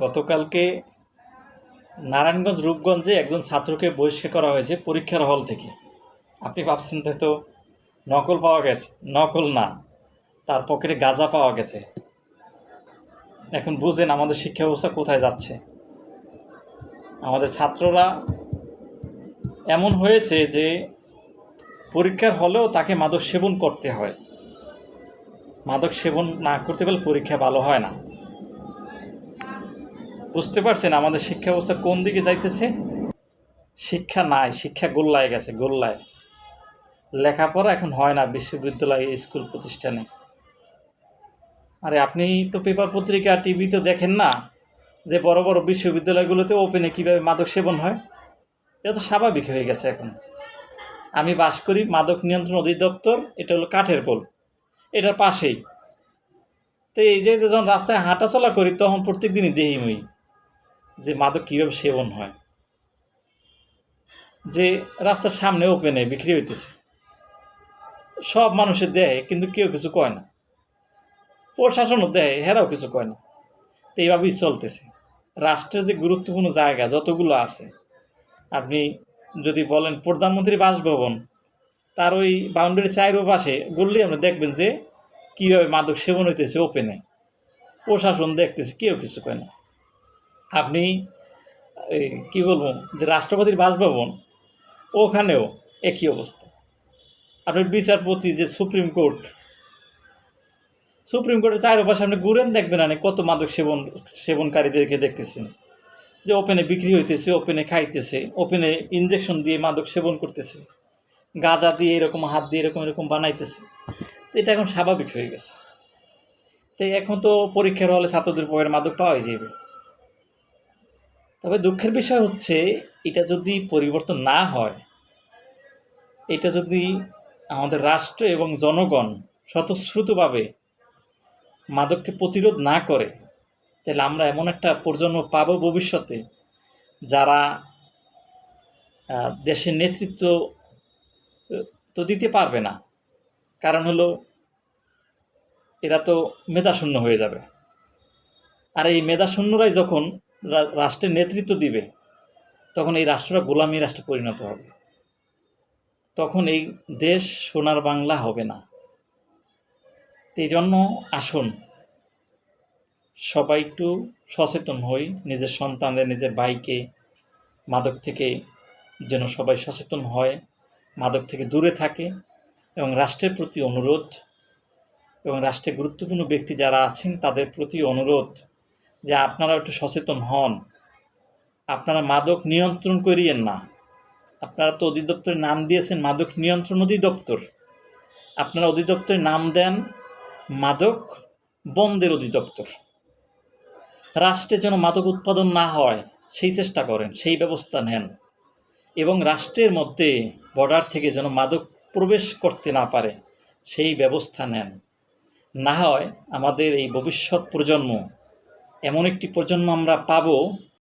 গতকালকে নারায়ণগঞ্জ রূপগঞ্জে একজন ছাত্রকে বহিষ্কার করা হয়েছে পরীক্ষার হল থেকে। আপনি ভাবছেন তো নকল পাওয়া গেছে। নকল না, তার পকেটে গাঁজা পাওয়া গেছে। এখন বুঝেন আমাদের শিক্ষা ব্যবস্থা কোথায় যাচ্ছে। আমাদের ছাত্ররা এমন হয়েছে যে পরীক্ষার হলেও তাকে মাদক সেবন করতে হয়। মাদক সেবন না করতে পারলে পরীক্ষা ভালো হয় না। বুঝতে পারছেন আমাদের শিক্ষা ব্যবস্থা কোন দিকে যাইতেছে? শিক্ষা নাই, শিক্ষা গোল্লায় গেছে, গোল্লায়। লেখাপড়া এখন হয় না বিশ্ববিদ্যালয়, স্কুল প্রতিষ্ঠানে। আরে আপনি তো পেপার পত্রিকা টিভিতে দেখেন না যে বড় বড় বিশ্ববিদ্যালয়গুলোতে ওপেনে কীভাবে মাদক সেবন হয়? এটা তো স্বাভাবিক হয়ে গেছে এখন। আমি বাস করি মাদক নিয়ন্ত্রণ অধিদপ্তর, এটা হলো কাঠের পোল। এটার পাশেই। তো এই যে যখন রাস্তায় হাঁটাচলা করি, তখন প্রত্যেক দিনই যে মাদক কীভাবে সেবন হয়? যে রাস্তার সামনে ওপেনে বিক্রি হইতেছে। সব মানুষের দেয় কিন্তু কেউ কিছু কয় না। প্রশাসনও দেয় হেরাও কিছু কয় না। তো এইভাবেই চলতেছে। রাষ্ট্রের যে গুরুত্বপূর্ণ জায়গা যতগুলো আছে, আপনি যদি বলেন প্রধানমন্ত্রী বাসভবন, তার ওই বাউন্ডারি চাইরও পাশে ঘুরলেই আপনি দেখবেন যে কীভাবে মাদক সেবন হইতেছে ওপেনে প্রশাসন দেখতেছে, কেউ কিছু কয় না। আপনি কী বলব, যে রাষ্ট্রপতির বাসভবন, ওখানেও একই অবস্থা। আপনার বিচারপতি, যে সুপ্রিম কোর্ট, সুপ্রিম কোর্টের চারপাশে আপনি ঘুরেন দেখবেন না কত মাদক সেবন, সেবনকারীদেরকে দেখতেছেন। যে ওপেনে বিক্রি হইতেছে, ওপেনে খাইতেছে, ওপেনে ইঞ্জেকশন দিয়ে মাদক সেবন করতেছে। গাঁজা দিয়ে এরকম, হাত দিয়ে এরকম এরকম বানাইতেছে। এটা এখন স্বাভাবিক হয়ে গেছে। তো এখন তো পরীক্ষার হলে ছাত্রদের পকেটে মাদক পাওয়াই যাবে তবে দুঃখের বিষয় হচ্ছে, এটা যদি পরিবর্তন না হয়, এটা যদি আমাদের রাষ্ট্র এবং জনগণ স্বতঃস্ফূর্তভাবে মাদককে প্রতিরোধ না করে, তাহলে আমরা এমন একটা প্রজন্ম পাবো ভবিষ্যতে যারা দেশের নেতৃত্ব তো দিতে পারবে না। কারণ হলো, এরা তো মেধাশূন্য হয়ে যাবে। আর এই মেধাশূন্যরাই যখন রাষ্ট্রের নেতৃত্ব দিবে, তখন এই রাষ্ট্রটা গোলামী রাষ্ট্রে পরিণত হবে। তখন এই দেশ সোনার বাংলা হবে না। এই জন্য আসুন, সবাই একটু সচেতন হই, নিজের সন্তানদের নিজের ভাইকে মাদক থেকে যেন সবাই সচেতন হয়, মাদক থেকে দূরে থাকে এবং রাষ্ট্রের প্রতি অনুরোধ এবং রাষ্ট্রের গুরুত্বপূর্ণ ব্যক্তি যারা আছেন, তাদের প্রতি অনুরোধ যে আপনারা একটু সচেতন হন। আপনারা মাদক নিয়ন্ত্রণ করিয়েন না। আপনারা তো অধিদপ্তরের নাম দিয়েছেন মাদক নিয়ন্ত্রণ অধিদপ্তর। আপনারা অধিদপ্তরের নাম দেন মাদক বন্ধের অধিদপ্তর। রাষ্ট্রে যেন মাদক উৎপাদন না হয়, সেই চেষ্টা করেন, সেই ব্যবস্থা নেন। এবং রাষ্ট্রের মধ্যে বর্ডার থেকে যেন মাদক প্রবেশ করতে না পারে, সেই ব্যবস্থা নেন। না হয় আমাদের এই ভবিষ্যৎ প্রজন্ম এমন একটি প্রজন্ম আমরা পাবো